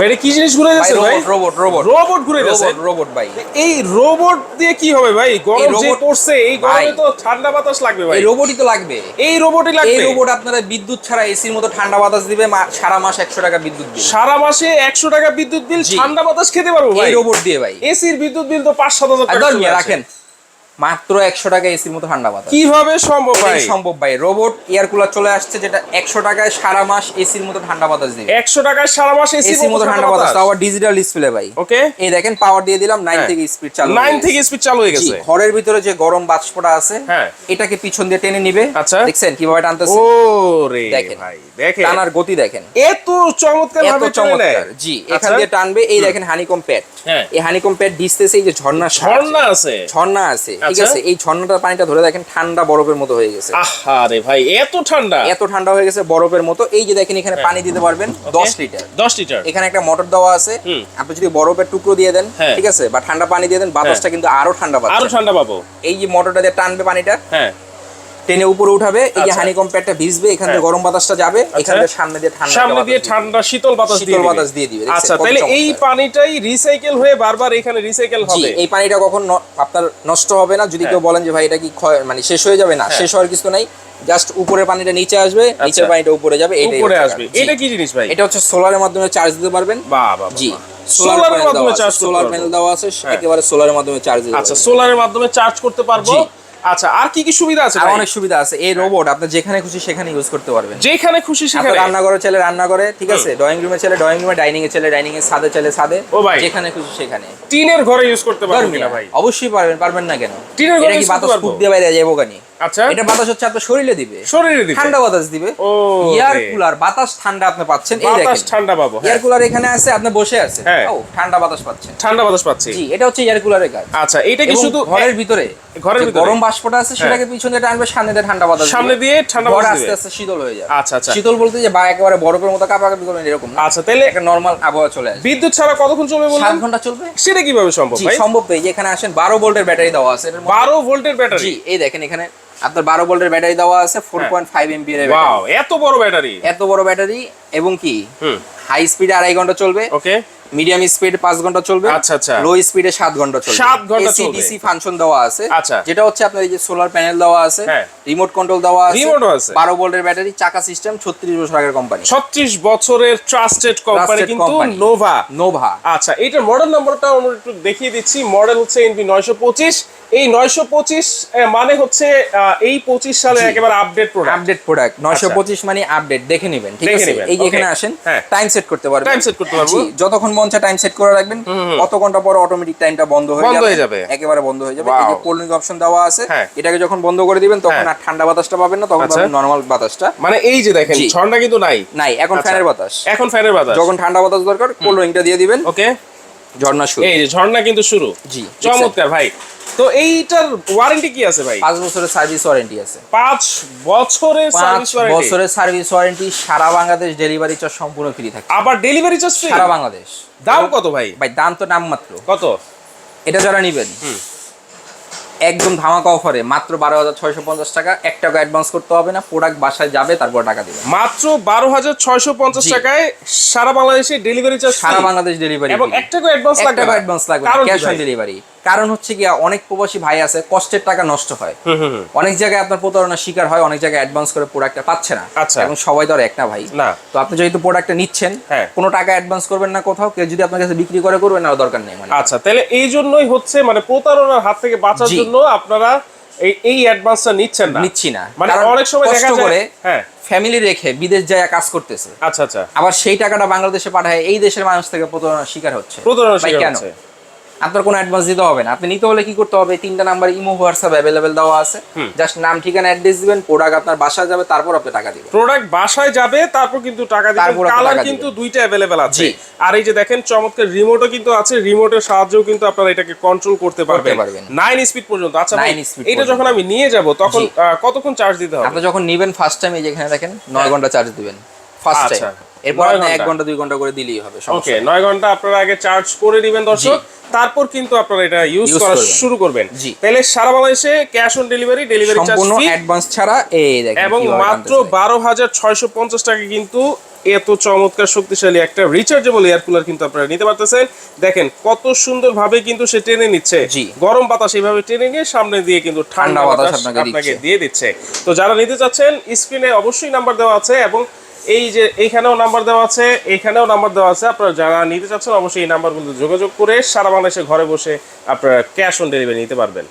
ভাই এটা কি জিনিস ঘুরে যাচ্ছে ভাই? রোবট রোবট রোবট ঘুরে যাচ্ছে। রোবট ভাই। এই রোবট দিয়ে কি হবে ভাই? গরম যে পড়ছে এই গরমে তো ঠান্ডা বাতাস লাগবে ভাই। এই রোবটই তো লাগবে। এই রোবটই এই লাগবে রোবট আপনারা বিদ্যুৎ ছাড়া এসির মতো ঠান্ডা বাতাস দিবে সারা মাস একশো টাকা বিদ্যুৎ বিল সারা মাসে একশো টাকা বিদ্যুৎ বিল ঠান্ডা বাতাস খেতে পারব ভাই? এই রোবট দিয়ে ভাই। এসির বিদ্যুৎ বিল তো পাঁচ সাত হাজার আর টাকা। রাখেন। মাত্র একশো টাকা এসির মতো ঠান্ডা বাতাস কীভাবে সম্ভব ভাই? সম্ভব ভাই। রোবট এয়ার কুলার চলে আসছে যেটা একশো টাকায় সারা মাস এসির মতো ঠান্ডা বাতাস দিবে। একশো টাকায় সারা মাস এসির মতো ঠান্ডা বাতাস আবার ডিজিটাল ডিসপ্লে ভাই। ওকে এই দেখেন পাওয়ার দিয়ে দিলাম নাইন হ্যাঁ। থেকে স্পিড চালু নাইন থেকে। স্পিড চালু হয়ে গেছে। ঘরের ভিতরে যে গরম বাষ্পটা আছে হ্যাঁ। এটাকে পিছন দিয়ে টেনে নিবে। আচ্ছা। দেখছেন কীভাবে টানতেছে? ও রে দেখেন। ভাই। দেখেন। টানার গতি দেখেন। এত চমৎকার ভাবে চমৎকার। জি এখান আচ্ছা। দিয়ে টানবে এই দেখেন হানিকম প্যাড হ্যাঁ। এই হানিকম প্যাড ডিসতেছে এই যে ঝর্ণা ঝর্ণা আছে। ঝর্ণা আছে ঠিক আচ্ছা। আছে? এই ঝর্ণাটার পানিটা ধরে দেখেন ঠান্ডা বরফের মতো হয়ে গেছে। আহারে ভাই এত ঠান্ডা। এত ঠান্ডা হয়ে গেছে বরফের মতো। এই যে দেখেন এখানে পানি দিতে পারবেন দশ লিটার। 10 লিটার। এখানে একটা মোটর দেওয়া আছে। আপনি যদি বরফের টুকরো দিয়ে দেন হ্যাঁ। ঠিক আছে? বা ঠান্ডা পানি দিয়ে দেন বাতাসটা কিন্তু আরও ঠান্ডা আরও ঠান্ডা পাবো। এই যে মোটরটা দিয়ে টানবে পানিটা। হ্যাঁ। টেনে উপরে উঠাবে এই যে আচ্ছা। হানিকম প্যাডটা ভিজবে এখান থেকে হ্যাঁ। গরম বাতাসটা যাবে এখান থেকে সামনে দিয়ে ঠান্ডা সামনে দিয়ে ঠান্ডা শীতল বাতাস শীতল। বাতাস দিয়ে দিবে, আচ্ছা তাহলে এই পানিটাই রিসাইকেল হয়ে বারবার এখানে রিসাইকেল হবে এই পানিটা কখন আপনার নষ্ট হবে না যদি হ্যাঁ। কেউ বলেন যে ভাই এটা কি মানে শেষ হয়ে যাবে না হ্যাঁ। শেষ হওয়ার কিছু নাই জাস্ট উপরের পানিটা নিচে আসবে নিচের আচ্ছা। পানিটা উপরে যাবে এটাই উপরে আসবে এটা কি জিনিস ভাই এটা হচ্ছে সোলারের মাধ্যমে চার্জ দিতে পারবেন বাহ বাহ জি সোলারের মাধ্যমে চার্জ সোলার প্যানেল দেওয়া আছে হ্যাঁ। একেবারে সোলারের মাধ্যমে চার্জ আচ্ছা। সোলারের মাধ্যমে চার্জ করতে পারব। আচ্ছা আর কি কি সুবিধা আছে অনেক সুবিধা আছে। এই রোবট আপনি যেখানে খুশি সেখানে ইউজ করতে পারবেন। যেখানে খুশি সেখানে। রান্নাঘরে চলে রান্নাঘরে ঠিক আছে? ড্রয়িং রুমে চলে ড্রয়িং রুমে ডাইনিং এ চলে ডাইনিং এ সাদে চলে সাদে ও ভাই। যেখানে খুশি সেখানে। টিনের ঘরে ইউজ করতে পারবেন না ভাই? অবশ্যই পারবেন পারবেন না কেন? টিনের ঘরে কি বাতাস ফুট দিয়ে বাইরে যাব কানি আচ্ছা। এটা বাতাস হচ্ছে আপনার শরীরে দিবে। শরীরে দিতে ঠান্ডা বাতাস দিবে। ও এয়ার কুলার বাতাস ঠান্ডা আপনি পাচ্ছেন। এই বাতাস ঠান্ডা পাবো হ্যাঁ। এয়ার কুলার এখানে আছে আপনি বসে হ্যাঁ। ও ঠান্ডা বাতাস পাচ্ছেন। ঠান্ডা বাতাস পাচ্ছি। জি এটা হচ্ছে এয়ার কুলারের কাজ। আচ্ছা এটা কি শুধু ঘরের ভিতরে ঘরের ভিতরে? গরম বাষ্পটা আছে সেটাকে পিছনে টানবে সামনে দিয়ে ঠান্ডা বাতাস সামনে দিয়ে ঠান্ডা বাতাস আস্তে আস্তে শীতল হয়ে যাবে। আচ্ছা আচ্ছা। শীতল বলতে যে বা একেবারে বরফের মতো কাঁপাকাঁপি করবেন এরকম আচ্ছা তাহলে একটা নর্মাল আবহাওয়া চলে আসে বিদ্যুৎ ছাড়া কতক্ষণ চলবে সাত বললেন ঘণ্টা চলবে? সেটা কীভাবে সম্ভব ভাই? সম্ভব এই যে এখানে আসেন বারো ভোল্টের ব্যাটারি দেওয়া আছে। এটার মধ্যে- বারো ভোল্টের ব্যাটারি। জি এই দেখেন এখানে আপনার বারো ভোল্টের ব্যাটারি দেওয়া আছে ফোর। পয়েন্ট ফাইভ এমপি এর এত বড় ব্যাটারি। এত বড় ব্যাটারি এবং কি? হুম। হাই স্পিডে আড়াই ঘণ্টা চলবে। ওকে মিডিয়াম স্পিড পাঁচ ঘণ্টা চলবে। আচ্ছা, আচ্ছা। লো স্পিডে সাত ঘণ্টা চলবে। সাত ঘণ্টা চলবে। ডিসি ফাংশন দেওয়া আছে। আচ্ছা। যেটা হচ্ছে আপনার এই যে সোলার প্যানেল দেওয়া আছে হ্যাঁ। রিমোট কন্ট্রোল দেওয়া আছে ও আছে। বারো ভোল্টের ব্যাটারি চাকা সিস্টেম ছত্রিশ বছর আগের কোম্পানি ছত্রিশ বছরের ট্রাস্টেড কোম্পানি কিন্তু নোভা নোভা আচ্ছা এইটার মডেল নাম্বারটা আমরা একটু দেখিয়ে দিচ্ছি। মডেল হচ্ছে এনবি নয়শো পঁচিশ। এই নয়শো পঁচিশ মানে হচ্ছে এই পঁচিশ সালে একেবারে আপডেট প্রোডাক্ট আপডেট প্রোডাক্ট নয়শো। পঁচিশ মানে আপডেট দেখে নেবেন ঠিক আছে? এই যে এখানে আসেন হ্যাঁ। টাইম সেট করতে পারবেন। টাইম সেট করতে পারব। জি, যতক্ষণ মন চায় টাইম সেট করে রাখবেন কত ঘণ্টা পর অটোমেটিক টাইমটা বন্ধ হয়ে যাবে একেবারে বন্ধ হয়ে যাবে। এই যে. কোল্ড অপশন দেওয়া আছে হ্যাঁ। এটাকে যখন বন্ধ করে দিবেন তখন হ্যাঁ। আর ঠান্ডা বাতাসটা পাবেন না তখন আচ্ছা। পাবেন নরমাল বাতাসটা। মানে এই যে দেখেন ঠান্ডা ঝর্ণা কিন্তু নাই। নাই এখন আচ্ছা। ফ্যানের বাতাস। এখন ফ্যানের বাতাস। যখন ঠান্ডা বাতাস দরকার কোল্ড ড্রিঙ্কটা দিয়ে দিবেন। ওকে ঝর্ণা শুরু। এই যে ঝর্ণা কিন্তু শুরু। জি, চমৎকার ভাই। তো এইটার ওয়ারেন্টি কি আছে ভাই? পাঁচ বছরের সার্ভিস ওয়ারেন্টি আছে। পাঁচ বছরের পাঁচ সার্ভিস ওয়ারেন্টি বছরের সার্ভিস ওয়ারেন্টি সারা বাংলাদেশ ডেলিভারি চার্জ সম্পূর্ণ ফ্রি থাকে আবার ডেলিভারি চার্জ ফ্রি সারা বাংলাদেশ। দাম কত ভাই? ভাই দাম তো নামমাত্র। কত? এটা যারা নিবেন একদম ধামাকা অফারে মাত্র বারো হাজার ছয়শো পঞ্চাশ টাকা এক টাকা অ্যাডভান্স করতে হবে না প্রোডাক্ট বাসায় যাবে তারপর টাকা দিবেন মাত্র বারো হাজার ছয়শো পঞ্চাশ টাকায় সারা বাংলাদেশে ডেলিভারি চার্জ সারা বাংলাদেশ ডেলিভারি এবং এক টাকা অ্যাডভান্স লাগবে অ্যাডভান্স লাগবে ক্যাশ অন ডেলিভারি কারণ হচ্ছে কি অনেক প্রবাসী ভাই আছে কষ্টের টাকা নষ্ট হয়। অনেক জায়গায় আপনার প্রতারণার শিকার হয় অনেক জায়গায় অ্যাডভান্স করে প্রোডাক্টটা পাচ্ছে না। আচ্ছা। এবং সবাই তো আর এক না ভাই। তো আপনি যেহেতু প্রোডাক্টটা নিচ্ছেন হ্যাঁ। কোনো টাকা অ্যাডভান্স করবেন না কোথাও কেউ যদি আপনার কাছে বিক্রি করে করবেন না দরকার নেই মানে। আচ্ছা তাহলে এই জন্যই হচ্ছে মানে প্রতারণার হাত থেকে বাঁচার জন্য আপনারা এই এই অ্যাডভান্সটা নিচ্ছেন না। নিচ্ছি না। মানে অনেক সময় দেখা করে হ্যাঁ। ফ্যামিলি রেখে বিদেশ যায় কাজ করতেছে। আচ্ছা আচ্ছা। আবার সেই টাকাটা বাংলাদেশে পাঠায় এই দেশের মানুষ থেকে প্রতারণার শিকার হচ্ছে। প্রতারণার শিকার হচ্ছে। আপনার কোনো অ্যাডভান্স দিতে হবে না। আপনি নিতে হলে কি করতে হবে? তিনটা নাম্বার ইমো হোয়াটসঅ্যাপ অ্যাভেলেবেল দেওয়া আছে। জাস্ট নাম ঠিকানা অ্যাড্রেস দিবেন প্রোডাক্ট আপনার বাসায় যাবে তারপর আপনি টাকা দিবেন। প্রোডাক্ট বাসায় যাবে তারপর কিন্তু টাকা দিবেন। তারপর কালার কিন্তু দুইটা অ্যাভেলেবেল আছে। আর এই যে দেখেন চমৎকার রিমোটও কিন্তু আছে। রিমোটের সাহায্যেও কিন্তু আপনারা এটাকে কন্ট্রোল করতে পারবেন। নাইন স্পিড পর্যন্ত। আচ্ছা 9 speed এটা যখন আমি নিয়ে যাব তখন কতক্ষণ চার্জ দিতে হবে? আপনি যখন নিবেন ফার্স্ট টাইম এই যেখানে দেখেন নয় ঘণ্টা চার্জ দিবেন। ফার্স্ট আচ্ছা। টাইম এরপর আপনি এক ঘণ্টা। দুই ঘণ্টা করে দিলেই হবে ওকে নয় ঘণ্টা আপনারা আগে চার্জ করে নেবেন দর্শক। তারপর কিন্তু আপনারা এটা ইউজ করা শুরু করবেন। তাহলে সারা বাংলাদেশে cash on delivery delivery charge সম্পূর্ণ অ্যাডভান্স ছাড়া এই দেখেন এবং মাত্র টানতেছে। বারো হাজার ছয়শো পঞ্চাশ টাকা কিন্তু এত চমৎকার শক্তিশালী একটা রিচার্জেবল এয়ার কুলার কিন্তু আপনারা নিতে পারতেছেন। দেখেন কত সুন্দর ভাবে কিন্তু সে টেনে নিচ্ছে। গরম বাতাস এইভাবে টেনে নিয়ে সামনে দিয়ে কিন্তু ঠান্ডা বাতাস আপনাকে দিয়ে দিচ্ছে। তো যারা নিতে চাচ্ছেন স্ক্রিনে অবশ্যই নাম্বার দেওয়া আছে এবং এই যে এইখানেও নাম্বার দেওয়া আছে, এইখানেও নাম্বার দেওয়া আছে। আপনারা যারা নিতে চাচ্ছেন, অবশ্যই এই নাম্বারগুলো যোগাযোগ করে সারা বাংলাদেশে ঘরে বসে আপনারা ক্যাশ অন ডেলিভারি নিতে পারবেন।